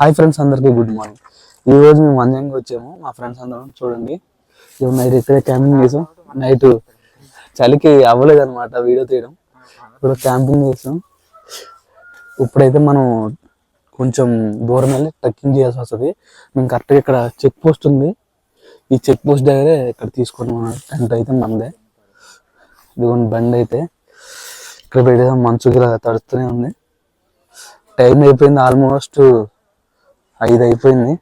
Hi friends అందరికీ good morning ఈ రోజు మేము మంజంగా వచ్చాము. మా ఫ్రెండ్స్ అందరం చూడండి. ఇవి నైట్ ఇక్కడే క్యాంపింగ్ చేసాం. నైట్ చలికి అవ్వలేదు అనమాట వీడియో తీయడం. ఇప్పుడు క్యాంపింగ్ చేసాం. ఇప్పుడైతే మనం కొంచెం దూరం వెళ్ళి ట్రెక్కింగ్ చేయాల్సి వస్తుంది. మేము కరెక్ట్గా ఇక్కడ చెక్ పోస్ట్ ఉంది. ఈ చెక్ పోస్ట్ దగ్గరే ఇక్కడ తీసుకున్నాం టెంట్ అయితే మనదే. ఇదిగోండి బండి అయితే ఇక్కడ పెట్టేసాం. మంచుకి ఇలా తడుస్తూనే ఉంది. టైం అయిపోయింది ఆల్మోస్ట్ ఐదు అయిపోయింది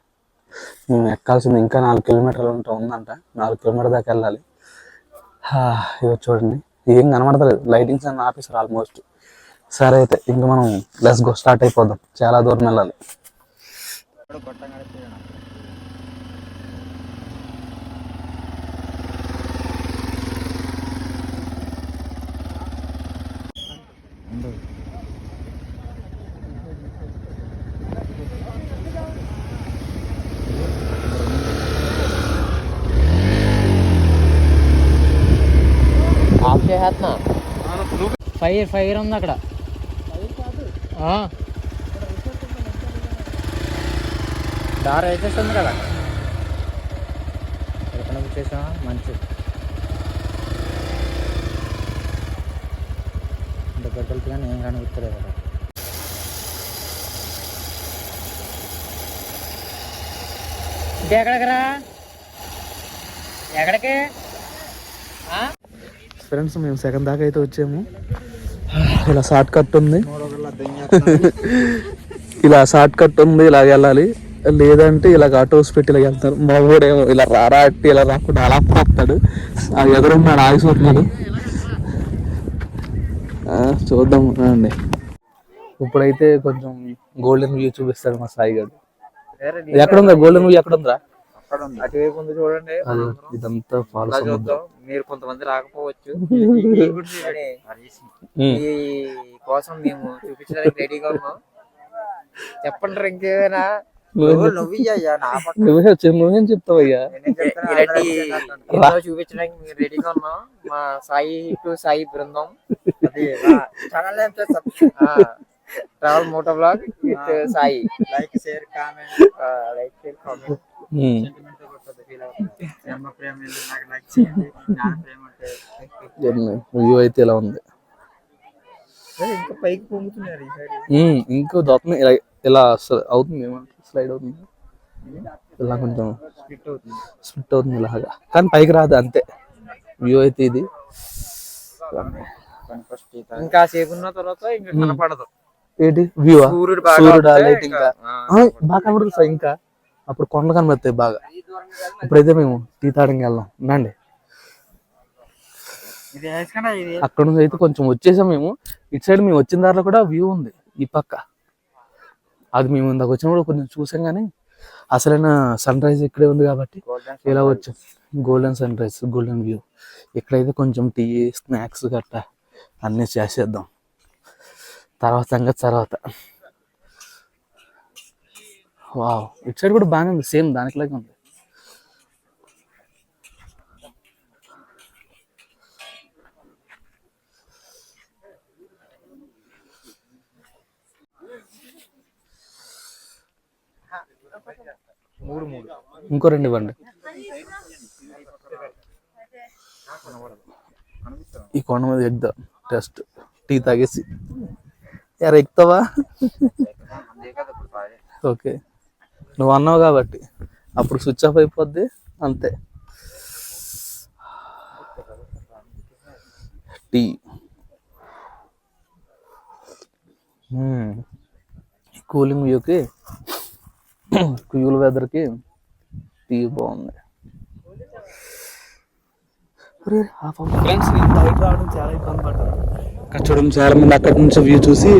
మేము ఎక్కాల్సింది ఇంకా నాలుగు కిలోమీటర్లు ఉంటా ఉందంట. నాలుగు కిలోమీటర్ దాకా వెళ్ళాలి. హా, చూడండి. ఏం కనబడతలేదు. లైటింగ్స్ అన్ని ఆపేసారు ఆల్మోస్ట్ సరే అయితే ఇంకా మనం లెస్ గో స్టార్ట్ అయిపోదాం. చాలా దూరం వెళ్ళాలి ఆఫ్ చేసేస్తున్నా ఫైర్ ఫైర్ ఉంది అక్కడ. ఆ. దారి వేసేస్తుంది కదా. ఎక్కడ వచ్చేసా మంచి. దగ్గరికి వెళ్తే కానీ ఏం కనిపిస్తలేదు అక్కడ. ఇది ఎక్కడికి రా? ఎక్కడికి? ఆ? ఫ్రెండ్స్ మేము సెకండ్ దాకా అయితే వచ్చాము. ఇలా షార్ట్ కట్ ఉంది. ఇలా షార్ట్ కట్ ఉంది ఇలా వెళ్ళాలి. లేదంటే ఇలా ఆటోస్ పెట్టి ఇలా వెళ్తారు. మా వాడేమో ఇలా రారా అట్టి ఇలా రాకుండా అలా పోతాడు. ఆ ఎదురున్నాడు ఆగిపోతున్నాడు చూద్దాం అండి ఇప్పుడైతే కొంచెం గోల్డెన్ వ్యూ చూపిస్తాడు మా సాయి గారు. ఎక్కడ ఉందా గోల్డెన్ వ్యూ ఎక్కడ ఉందా అక్కడ ఉంది అటువైపు ఉంది చూడండి. ఇదంతా చూద్దాం. మీరు కొంతమంది రాకపోవచ్చు. ఈ కోసం మేము చూపించడానికి రెడీగా ఉన్నాం. చెప్పండి ఇంకేమైనా నువ్వేం పక్కన. నువ్వే ఇలాంటి ఎన్నో చూపించడానికి మేము రెడీగా ఉన్నాం. మా సాయి టు సాయి బృందం. అది travel moto vlog with Sai. Like share comment. Like share comment. View అయితే ఇలా ఉంది. ఇంకా దొత్తం ఇలా ఇలా అవుతుంది. స్లైడ్ అవుతుంది. ఇలా కొంచెం స్ప్లిట్ అవుతుంది. ఇలాగా. కానీ పైకి రాదు అంతే. వ్యూ అయితే ఇది. ఇంకా సేపు ఉన్న తర్వాత ఇంకా కనపడదు. ఏంటి? వ్యూ సూర్యుడు బాగా లైట్ ఇంకా, బాగా కనబడుతుంది సార్ ఇంకా. అప్పుడు కొండలు కనబడతాయి బాగా. ఇప్పుడైతే మేము టీ తాగడానికి వెళ్దాం. ఇది అక్కడ నుంచి అయితే కొంచెం వచ్చేసాం మేము. ఇటు సైడ్ మేము వచ్చిన దారిలో కూడా వ్యూ ఉంది. ఈ పక్క. అది మేము ఇందాక వచ్చినప్పుడు కొంచెం చూసాం కానీ అసలైన సన్ రైజ్ ఇక్కడే ఉంది కాబట్టి ఇలా వచ్చాం? Golden sunrise golden view ఇక్కడైతే కొంచెం టీ స్నాక్స్ గట్ట అన్నీ చేసేద్దాం. తర్వాత సంగతి తర్వాత. వావ్. ఇటు సైడ్ కూడా బాగానే ఉంది సేమ్ దానికిలాగే ఉంది. మూడు మూడు ఇంకో రెండు ఇవ్వండి. ఈ కొండ మీద ఎక్కుదా టెస్ట్. టీ తాగేసి. యారు ఎక్కుతావా? ఓకే. నువ్వు అన్నావు కాబట్టి. అప్పుడు స్విచ్ ఆఫ్ అయిపోద్ది అంతే. టీ కూలింగ్ వ్యూకి కూల్ వెదర్కి టీ బాగుంది. ఫ్రెండ్స్ నేను బయట రావడం చాలా ఇబ్బంది పడ్డాను అక్కడ చూడండి చాలా మంది అక్కడ నుంచి వ్యూ చూసి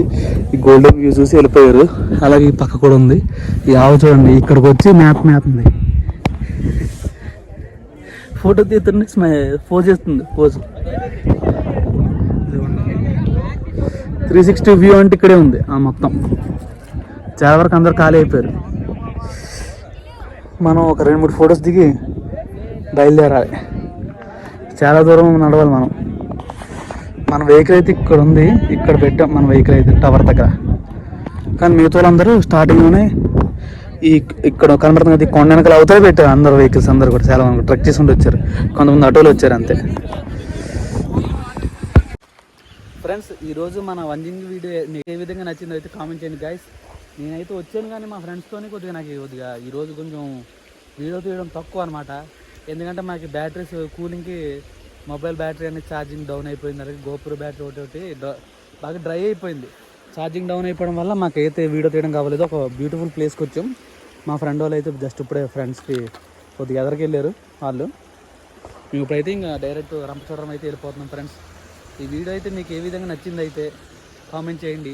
ఈ గోల్డెన్ వ్యూ చూసి వెళ్ళిపోయారు. అలాగే ఈ పక్క కూడా ఉంది. ఈ ఆవు చూడండి ఇక్కడికి వచ్చి మ్యాప్ మేతుంది. ఫోటో తీస్తుంది పోజ్ చేస్తుంది ఫోజ్ త్రీ సిక్స్టీ వ్యూ అంటే ఇక్కడే ఉంది ఆ మొత్తం. చాలా వరకు అందరు ఖాళీ అయిపోయారు. మనం ఒక రెండు మూడు ఫొటోస్ దిగి బయలుదేరాలి. చాలా దూరం నడవాలి మనం. మన వెహికల్ అయితే ఇక్కడ ఉంది. ఇక్కడ పెట్టాం మన వెహికల్ అయితే టవర్ దగ్గర. కానీ మిగతా వాళ్ళందరూ స్టార్టింగ్లోనే ఈ ఇక్కడ కనబడుతుంది కదా, కొండ వెనకాల అవుతాయి పెట్టారు అందరు వెహికల్స్ అందరు కూడా. చాలా మంది ట్రక్ చేసుకుంటూ వచ్చారు. కొంతమంది ఆటోలు వచ్చారు అంతే. ఫ్రెండ్స్ ఈరోజు మన వంజింగ్ వీడియో మీకు ఏ విధంగా నచ్చిందో అయితే కామెంట్ చేయండి గైస్ నేనైతే వచ్చాను కానీ మా ఫ్రెండ్స్తోనే కొద్దిగా నాకు కొద్దిగా ఈరోజు కొంచెం వీడియో తీయడం తక్కువ అనమాట ఎందుకంటే మాకు బ్యాటరీస్ కూలింగ్కి మొబైల్ బ్యాటరీ అనేది ఛార్జింగ్ డౌన్ అయిపోయింది. అలాగే గోపుర బ్యాటరీ ఒకటి ఒకటి బాగా డ్రై అయిపోయింది. ఛార్జింగ్ డౌన్ అయిపోవడం వల్ల మాకైతే వీడియో తీయడం కావలేదు. ఒక బ్యూటిఫుల్ ప్లేస్కి వచ్చాం మా ఫ్రెండ్ వాళ్ళు అయితే జస్ట్ ఇప్పుడే ఫ్రెండ్స్కి కొద్దిగా ఎదరికి వెళ్ళారు వాళ్ళు. మేము ఇప్పుడైతే ఇంకా డైరెక్ట్ రంపచోడవరం అయితే వెళ్ళిపోతున్నాం ఫ్రెండ్స్. ఈ వీడియో అయితే మీకు ఏ విధంగా నచ్చింది అయితే కామెంట్ చేయండి.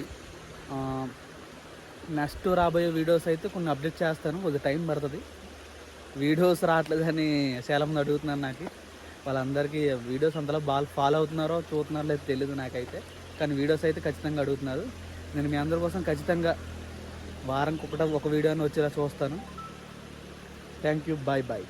నెక్స్ట్ రాబోయే వీడియోస్ అయితే కొన్ని అప్డేట్ చేస్తాను. కొద్దిగా టైం పడుతుంది. వీడియోస్ రావట్లేదని చాలామంది అడుగుతున్నాను నాకు. వాళ్ళందరికీ వీడియోస్ అంతలా బాగా ఫాలో అవుతున్నారో చూస్తున్నారో లేదు తెలియదు నాకైతే. కానీ వీడియోస్ అయితే ఖచ్చితంగా అడుగుతున్నారు. నేను మీ అందరి కోసం ఖచ్చితంగా వారంకి ఒకట ఒక వీడియోని వచ్చేలా చూస్తాను. Thank you bye bye